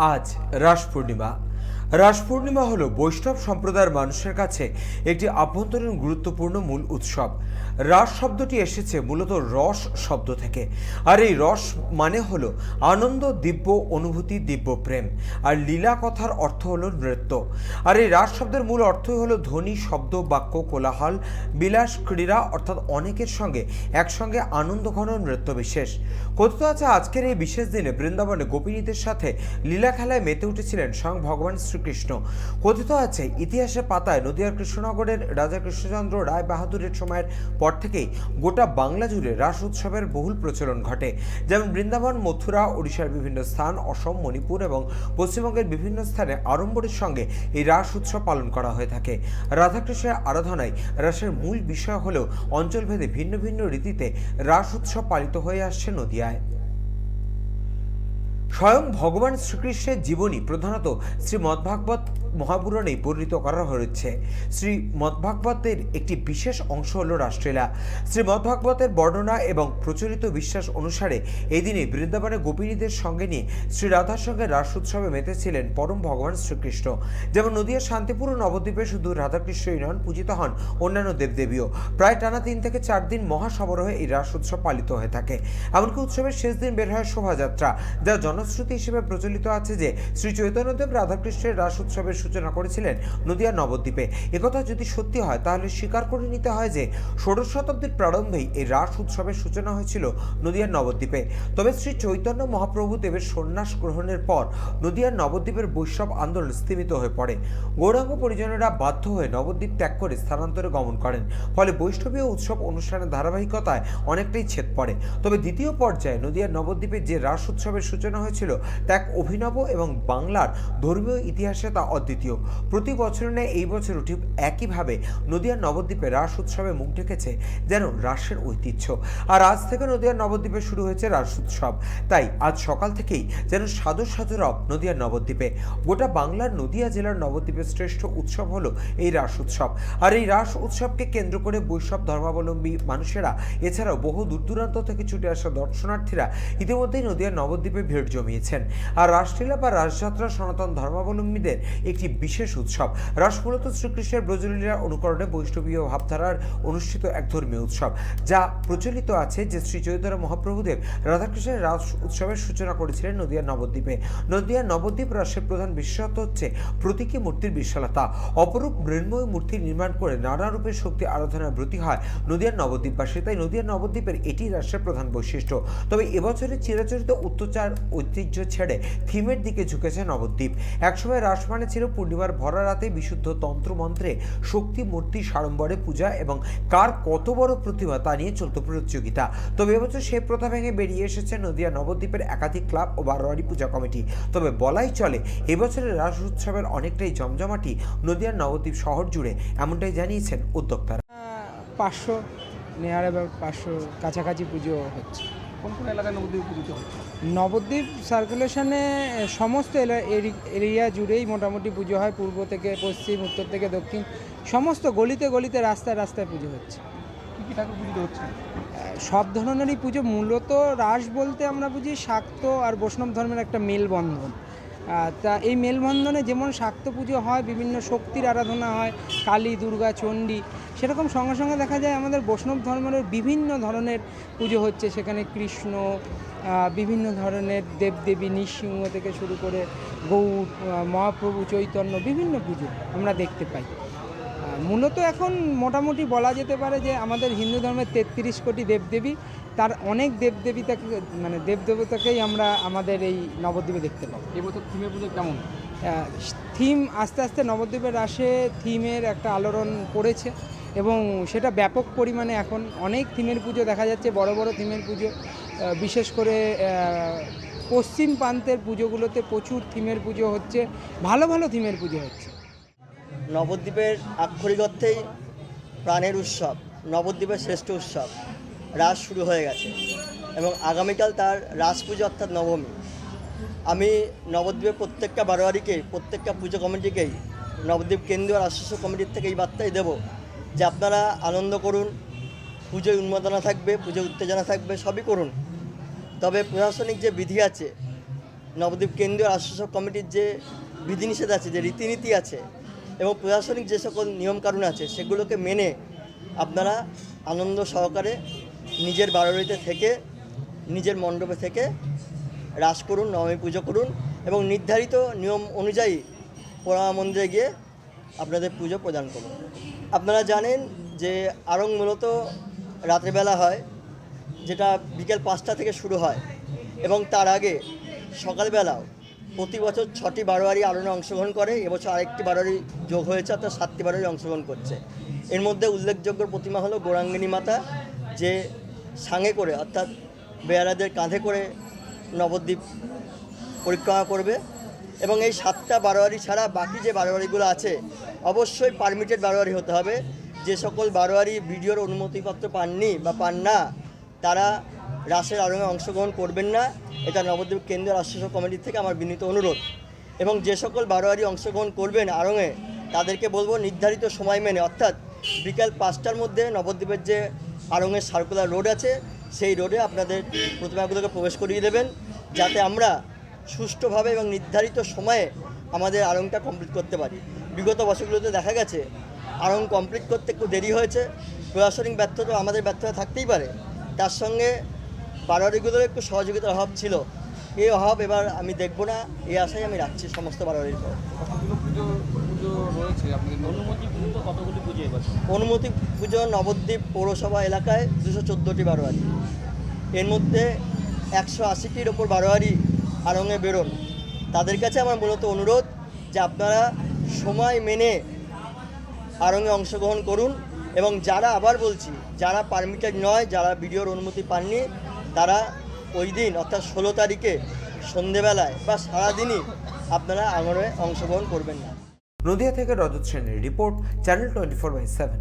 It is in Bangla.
आज राष्ट्र पूर्णिमा রাস পূর্ণিমা হল বৈষ্ণব সম্প্রদায়ের মানুষের কাছে একটি আভ্যন্তরীণ গুরুত্বপূর্ণ মূল উৎসব। রাস শব্দটি এসেছে মূলত রস শব্দ থেকে। আর এই রস মানে হলো আনন্দ, দিব্য অনুভূতি, দিব্য প্রেম। আর লীলা কথার অর্থ হলো নৃত্য। আর এই রাস শব্দের মূল অর্থই হলো ধ্বনি, শব্দ, বাক্য, কোলাহল, বিলাস, ক্রীড়া অর্থাৎ অনেকের সঙ্গে একসঙ্গে আনন্দ ঘন নৃত্য বিশেষ। কথিত আছে, আজকের এই বিশেষ দিনে বৃন্দাবনে গোপিনীদের সাথে লীলা খেলায় মেতে উঠেছিলেন স্বয়ং ভগবান শ্রীকৃষ্ণ। কথিত আছে ইতিহাসের পাতায় নদিয়ার কৃষ্ণনগরের রাজা কৃষ্ণচন্দ্র রায় বাহাদুরের সময়ের পর থেকেই গোটা বাংলা জুড়ে রাস উৎসবের বহুল প্রচলন ঘটে। যেমন বৃন্দাবন, মথুরা, ওড়িশার বিভিন্ন স্থান, অসম, মণিপুর এবং পশ্চিমবঙ্গের বিভিন্ন স্থানে আড়ম্বরের সঙ্গে এই রাস উৎসব পালন করা হয়ে থাকে। রাধাকৃষ্ণের আরাধনায় রাসের মূল বিষয় হলেও অঞ্চলভেদে ভিন্ন ভিন্ন রীতিতে রাস উৎসব পালিত হয়ে আসছে নদিয়ায়। স্বয়ং ভগবান শ্রীকৃষ্ণের জীবনী প্রধানত শ্রী মদ্ভাগবত মহাপুরাণেই বর্ণিত করা হয়েছে। শ্রী মদ্ভাগবতের একটি বিশেষ অংশ হল রাষ্ট্রীলা শ্রী মদ্ভাগবতের বর্ণনা এবং প্রচলিত বিশ্বাস অনুসারে এই দিনে বৃন্দাবনে গোপিনীদের সঙ্গে নিয়ে শ্রী রাধার সঙ্গে রাস উৎসবে মেতেছিলেন পরম ভগবান শ্রীকৃষ্ণ। যেমন নদীয়ার শান্তিপুর নবদ্বীপে শুধু রাধাকৃষ্ণই নন, পূজিত হন অন্যান্য দেবদেবীও। প্রায় টানা তিন থেকে চার দিন মহাসমারোহে এই রাস উৎসব পালিত হয়ে থাকে। এমনকি উৎসবের শেষ দিন বের হয় শোভাযাত্রা, যা জনশ্রুতি হিসেবে প্রচলিত আছে যে শ্রী চৈতন্যদেব রাধাকৃষ্ণের রাস উৎসবের সূচনা করেছিলেন নদিয়ার নবদ্বীপে। একথা যদি সত্যি হয়, তাহলে স্বীকার করে নিতে হয় যে, ষোড়শ শতাব্দীর প্রারম্ভেই এই রাস উৎসবের সূচনা হয়েছিল নদিয়ার নবদ্বীপে। তবে শ্রী চৈতন্য মহাপ্রভু দেবের সন্ন্যাস গ্রহণের পর নদিয়ার নবদ্বীপের বৈষ্ণব আন্দোলন স্থিমিত হয়ে পড়ে। গৌরাঙ্গ পরিজনেরা বাধ্য হয়ে নবদ্বীপ ত্যাগ করে স্থানান্তরে গমন করেন। ফলে বৈষ্ণবীয় উৎসব অনুষ্ঠানের ধারাবাহিকতায় অনেকটাই ছেদ পড়ে। তবে দ্বিতীয় পর্যায়ে নদিয়ার নবদ্বীপে যে রাস উৎসবের সূচনা হয়েছিল তা এক অভিনব এবং বাংলার ধর্মীয় ইতিহাসে তা অদ্বিতীয় প্রতি বছর নেয় এই বছরও ঠিক একইভাবে নদিয়ার নবদ্বীপে রাস উৎসবে মুখ ঢেকেছে যেন রাসের ঐতিহ্য। আর আজ থেকে নদিয়ার নবদ্বীপে শুরু হয়েছে রাস উৎসব। তাই আজ সকাল থেকেই যেন সাধু সাধু রব নদিয়ার নবদ্বীপে। গোটা বাংলার নদিয়া জেলার নবদ্বীপের শ্রেষ্ঠ উৎসব হলো এই রাস উৎসব। আর এই রাস উৎসবকে কেন্দ্র করে বৈষ্ণব ধর্মাবলম্বী মানুষেরা, এছাড়াও বহু দূর দূরান্ত থেকে ছুটে আসা দর্শনার্থীরা ইতিমধ্যেই নদিয়ার নবদ্বীপে ভিড় জমিয়েছেন। আর রাসলীলা বা রাসযাত্রা সনাতন ধর্মাবলম্বীদের একটি বিশেষ উৎসব। রাস মূলত শ্রীকৃষ্ণের ব্রজলীলার অনুকরণে বৈষ্ণবীয় ভাবধারার অনুষ্ঠিত এক ধর্মীয় উৎসব, যা প্রচলিত আছে যে শ্রী চৈতন্য মহাপ্রভুদেব রাধাকৃষ্ণের রাস উৎসবের সূচনা করেছিলেন নদিয়ার নবদ্বীপে। নদিয়ার নবদ্বীপ রাসের প্রধান বিশেষত্ব হচ্ছে প্রতীকী মূর্তির বিশালতা। অপরূপ মৃন্ময় মূর্তি নির্মাণ করে নানা রূপের শক্তি আরাধনার ব্রতী হয় নদিয়ার নবদ্বীপবাসী, তাই নদিয়ার নবদ্বীপের এটি রাষ্ট্রের প্রধান বৈশিষ্ট্য। তবে এবছরের চিরাচরিত উত্তচার ঐতিহ্য ছেড়ে থিমের দিকে ঝুঁকেছে নবদ্বীপ। একসময় রাস মানে ছিল পূর্ণিমার ভরা রাতে বিশুদ্ধ তন্ত্রমন্ত্রে শক্তি, মূর্তি, সাড়ম্বরে পূজা এবং কার কত বড় প্রতিমা তা নিয়ে চলত প্রতিযোগিতা। তবে এবছর সে প্রথা ভেঙে বেরিয়ে এসেছে নদিয়া নবদ্বীপের একাধিক ক্লাব ও বারোয়ারি পূজা কমিটি। তবে বলাই চলে, এবছরের রাস উৎসবের অনেকটাই জমজমাটি নদিয়ার নবদ্বীপ শহর জুড়ে, এমনটাই জানিয়েছেন উদ্যোক্তারা। পাঁচশো নেয়ার অ্যাবাউট পাঁচশো কাছাকাছি পুজো হচ্ছে। কোন কোন এলাকায় নবদ্বীপ পূজিত হচ্ছে? নবদ্বীপ সার্কুলেশনে সমস্ত এরিয়া জুড়েই মোটামুটি পুজো হয়। পূর্ব থেকে পশ্চিম উত্তর থেকে দক্ষিণ। সমস্ত গলিতে গলিতে রাস্তায় রাস্তায় পুজো হচ্ছে। কী কী ঠাকুর পূজিত হচ্ছে? সব ধরনেরই পুজো। মূলত রাস বলতে আমরা বুঝি শাক্ত আর বৈষ্ণব ধর্মের একটা মেলবন্ধন। তা এই মেলবন্ধনে যেমন শাক্ত পুজো হয়, বিভিন্ন শক্তির আরাধনা হয়, কালী, দুর্গা, চণ্ডী, সেরকম সঙ্গে সঙ্গে দেখা যায় আমাদের বৈষ্ণব ধর্মের বিভিন্ন ধরনের পুজো হচ্ছে। সেখানে কৃষ্ণ বিভিন্ন ধরনের দেবদেবী, নৃসিংহ থেকে শুরু করে গৌর মহাপ্রভু, চৈতন্য, বিভিন্ন পুজো আমরা দেখতে পাই। মূলত এখন মোটামুটি বলা যেতে পারে যে আমাদের হিন্দু ধর্মের তেত্রিশ কোটি দেবদেবী তার অনেক দেবদেবীতাকে মানে দেবদেবতাকেই আমরা আমাদের এই নবদ্বীপে দেখতে পাবো। এবছর থিমে পুজো কেমন? থিম আস্তে আস্তে নবদ্বীপের আসে থিমের একটা আলোড়ন পড়েছে এবং সেটা ব্যাপক পরিমাণে এখন অনেক থিমের পুজো দেখা যাচ্ছে বড় বড় থিমের পুজো। বিশেষ করে পশ্চিম প্রান্তের পুজোগুলোতে প্রচুর থিমের পুজো হচ্ছে ভালো ভালো থিমের পুজো হচ্ছে। নবদ্বীপের আক্ষরিক অর্থেই প্রাণের উৎসব, নবদ্বীপের শ্রেষ্ঠ উৎসব। রাস শুরু হয়ে গেছে এবং আগামীকাল তার রাস পুজো অর্থাৎ নবমী। আমি নবদ্বীপের প্রত্যেকটা বারোয়ারিকে প্রত্যেকটা পুজো কমিটিকেই, নবদ্বীপ কেন্দ্রীয় রাষ্ট্রীয় কমিটির থেকে এই বার্তাই দেব যে আপনারা আনন্দ করুন, পুজোয় উন্মাদনা থাকবে, পুজোয় উত্তেজনা থাকবে, সবই করুন। তবে প্রশাসনিক যে বিধি আছে, নবদ্বীপ কেন্দ্রীয় রাষ্ট্রসভা কমিটির যে বিধিনিষেধ আছে, যে রীতিনীতি আছে এবং প্রশাসনিক যে সকল নিয়মকানুন আছে, সেগুলোকে মেনে আপনারা আনন্দ সহকারে নিজের বাড়িতে থেকে, নিজের মণ্ডপে থেকে রাস করুন নবমী পুজো করুন এবং নির্ধারিত নিয়ম অনুযায়ী পোড়া মন্দিরে গিয়ে আপনাদের পুজো প্রদান করুন। আপনারা জানেন যে আড়ং মূলত রাত্রেবেলা হয়, যেটা বিকেল পাঁচটা থেকে শুরু হয় এবং তার আগে সকালবেলাও প্রতি বছর ছটি বারোয়ারি আলোনে অংশগ্রহণ করে, এবছর আরেকটি বারোয়ারি যোগ হয়েছে, অর্থাৎ সাতটি বারোয়ারি অংশগ্রহণ করছে। এর মধ্যে উল্লেখযোগ্য প্রতিমা হলো গৌরাঙ্গিনী মাতা, যে সাঙে করে, অর্থাৎ বেয়ারাদের কাঁধে করে নবদ্বীপ পরিক্রমা করবে। এবং এই সাতটা বারোয়ারি ছাড়া বাকি যে বারোয়ারিগুলো আছে, অবশ্যই পারমিটেড বারোয়ারি হতে হবে। যে সকল বারোয়ারি ভিডিওর অনুমতিপত্র পাননি বা পান না, তারা রাসের আরঙে অংশগ্রহণ করবেন না। এটা নবদ্বীপ কেন্দ্রীয় রাষ্ট্রসভা কমিটির থেকে আমার বিনীত অনুরোধ। এবং যে সকল বারোয়ারি অংশগ্রহণ করবেন আরঙে তাদেরকে বলব নির্ধারিত সময় মেনে, অর্থাৎ বিকাল পাঁচটার মধ্যে নবদ্বীপের যে আরঙের সার্কুলার রোড আছে, সেই রোডে আপনাদের প্রতিমাগুলোকে প্রবেশ করিয়ে দেবেন। যাতে আমরা সুষ্ঠুভাবে এবং নির্ধারিত সময়ে আমাদের আড়ংটা কমপ্লিট করতে পারি। বিগত বছরগুলোতে দেখা গেছে আড়ং কমপ্লিট করতে একটু দেরি হয়েছে। প্রশাসনিক ব্যর্থতা আমাদের ব্যর্থতা থাকতেই পারে। তার সঙ্গে বারোয়ারিগুলোর একটু সহযোগিতার অভাব ছিল। এই অভাব এবার আমি দেখব না এই আশায় আমি রাখছি সমস্ত বারোয়ারির পর। অনুমতি পুজো নবদ্বীপ পৌরসভা এলাকায় দুশো চোদ্দোটি বারোয়ারি। এর মধ্যে একশো আশিটির ওপর বারোয়ারি আড়ঙে বেরোন। তাদের কাছে আমার মূলত অনুরোধ যে আপনারা সময় মেনে আড়ঙে অংশগ্রহণ করুন এবং যারা আবার বলছি যারা পারমিটেড নয় যারা ভিডিওর অনুমতি পাননি তারা ওই দিন, অর্থাৎ ষোলো তারিখে সন্ধেবেলায় বা সারাদিনই আপনারা আঙরে অংশগ্রহণ করবেন না। নদিয়া থেকে রজত সেনের report, channel twenty four by seven.